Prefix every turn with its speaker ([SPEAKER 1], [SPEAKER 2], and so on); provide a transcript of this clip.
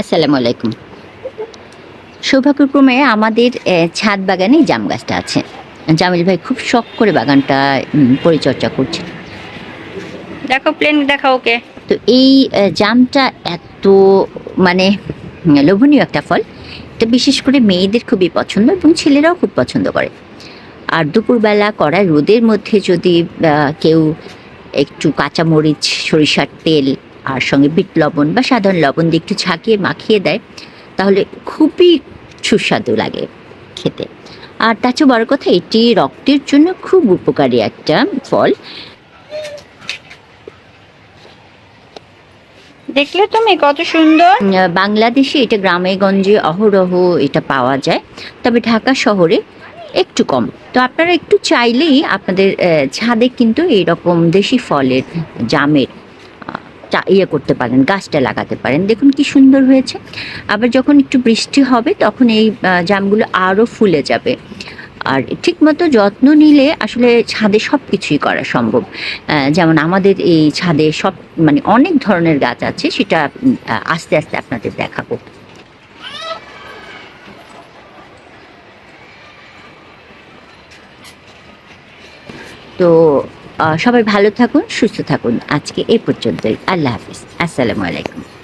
[SPEAKER 1] আসসালামু আলাইকুম। সৌভাগ্যক্রমে আমাদের ছাদ বাগানে জাম গাছটা আছে। জামিল ভাই খুব শখ করে বাগানটা পরিচর্যা করছে।
[SPEAKER 2] দেখো প্লেন দেখা ওকে।
[SPEAKER 1] তো এই জামটা এত মানে লোভনীয় একটা ফল। এটা বিশেষ করে মেয়েদের খুবই পছন্দ এবং ছেলেরাও খুব পছন্দ করে। আর দুপুরবেলা কড়া রোদের মধ্যে যদি কেউ একটু কাঁচামরিচ সরিষার তেল আর সঙ্গে বিট লবণ বা সাধারণ লবণ দিয়ে একটু ঝাঁকিয়ে মাখিয়ে দেয় তাহলে খুবই সুস্বাদু লাগে খেতে। আর তার চেয়ে বড় কথা এটি রক্তের জন্য খুব উপকারী একটা ফল।
[SPEAKER 2] দেখলে তুমি কত সুন্দর।
[SPEAKER 1] বাংলাদেশে এটা গ্রামে গঞ্জে অহরহ এটা পাওয়া যায় তবে ঢাকা শহরে একটু কম। তো আপনারা একটু চাইলেই আপনাদের আহ, ছাদে কিন্তু এইরকম দেশি ফলের জামের ইয়ে করতে পারেন, গাছটা লাগাতে পারেন। দেখুন কি সুন্দর হয়েছে। আবার যখন একটু বৃষ্টি হবে, তখন এই জামগুলো আরও ফুলে যাবে। আর ঠিকমতো যত্ন নিলে আসলে ছাদে সব কিছুই করা সম্ভব। যেমন আমাদের এই ছাদে সব মানে অনেক ধরনের গাছ আছে, সেটা আস্তে আস্তে আপনাদের দেখাবো। তো সবাই ভালো থাকুন সুস্থ থাকুন। আজকে এই পর্যন্তই। আল্লাহ হাফিজ। আসসালামু আলাইকুম।